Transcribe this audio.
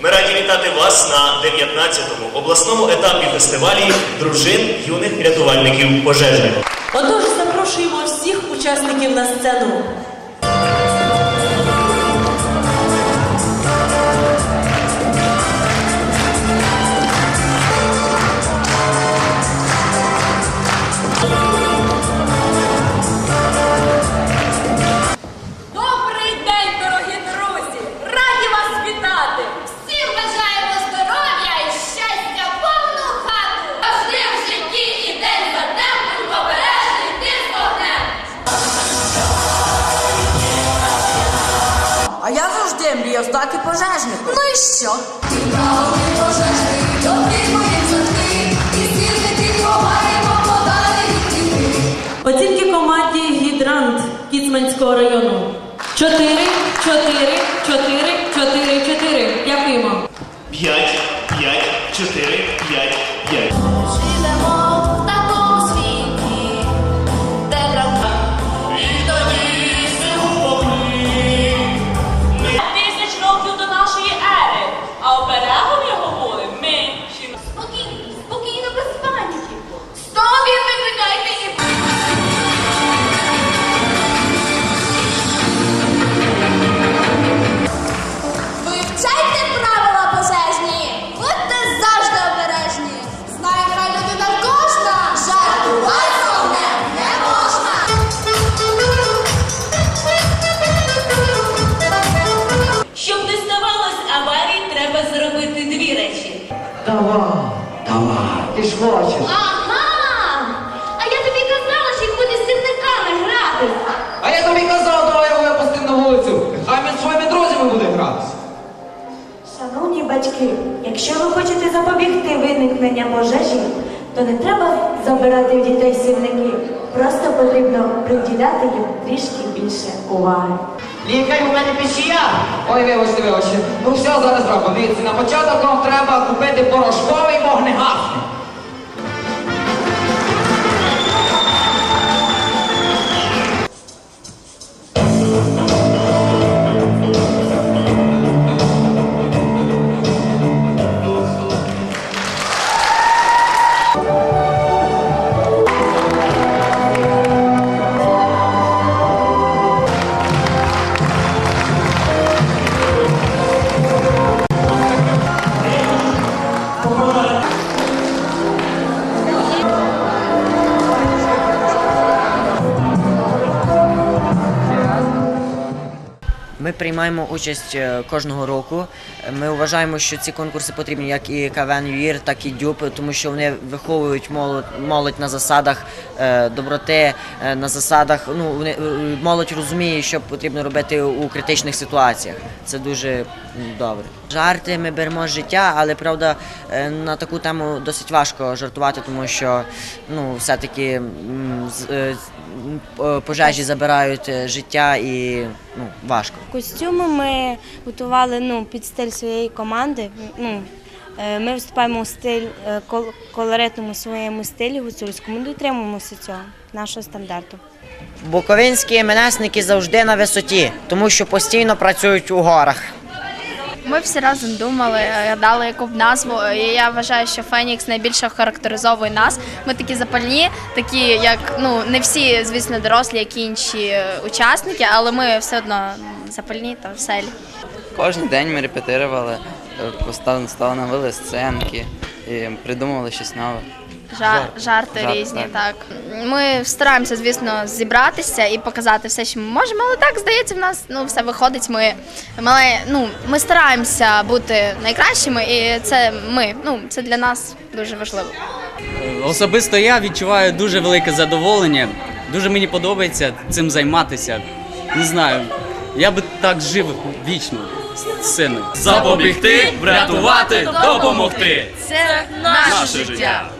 Ми раді вітати вас на 19-му обласному етапі фестивалі дружин юних рятувальників пожежних. Отож, запрошуємо всіх учасників на сцену. Завжди мріяв стати пожежником. Ну і що? Ти правий пожежний, добрий моїм завжди, і світлики ховаємо подалі від Оцінки команді Гідрант Кіцманського району. 4, 4, 4, 4, 4. Дякуємо. 5, 5, 4, 5, Давай, давай, ти ж хочеш. Ага! А я тобі казала, що їх буде з сірниками грати. А я тобі казав, давай його випустимо на вулицю. Хай він своїми друзями буде гратися. Шановні батьки, якщо ви хочете запобігти виникнення пожежі, то не треба забирати в дітей сірники. Просто потрібно приділяти їм трішки більше уваги. Лікай у мене пішія. Ой, вибачте, вибачте. Ну все, зараз зробимо. Дивіться, на початок вам треба купити порошковий вогнегасник. Приймаємо участь е, кожного року. Ми вважаємо, що ці конкурси потрібні як і КВН ЮІР, так і ДЮП, тому що вони виховують молодь, молодь на засадах е, доброти, е, на засадах. Ну вони молодь розуміє, що потрібно робити у критичних ситуаціях. Це дуже добре. Жарти ми беремо з життя, але правда на таку тему досить важко жартувати, тому що ну е, м, п- пожежі забирають життя і ну важко. Костюми ми готували ну, під стиль своєї команди. Ну, е, ми виступаємо у стиль е, колоритному своєму стилі гуцульському, дотримуємося цього, нашого стандарту. Буковинські іменесники завжди на висоті, тому що постійно працюють у горах. Ми всі разом думали, е, дали яку б назву. І я вважаю, що Фенікс найбільше характеризовує нас. Ми такі запальні, такі, як ну не всі, звісно, дорослі, як інші е, учасники, але ми все одно запальні та веселі. Кожен день ми репетирували, е, постав- ставили сценки і придумували щось нове. Жар, жарти Жарт, різні, так. так. Ми стараємося, звісно, зібратися і показати все, що ми можемо, але так здається, в нас ну все виходить. Ми, ми, ну, ми стараємося бути найкращими, і це ми. Ну це для нас дуже важливо. Особисто я відчуваю дуже велике задоволення. Дуже мені подобається цим займатися. Не знаю, я би так жив вічно з сценою. Запобігти, врятувати, допомогти. Це Наше життя.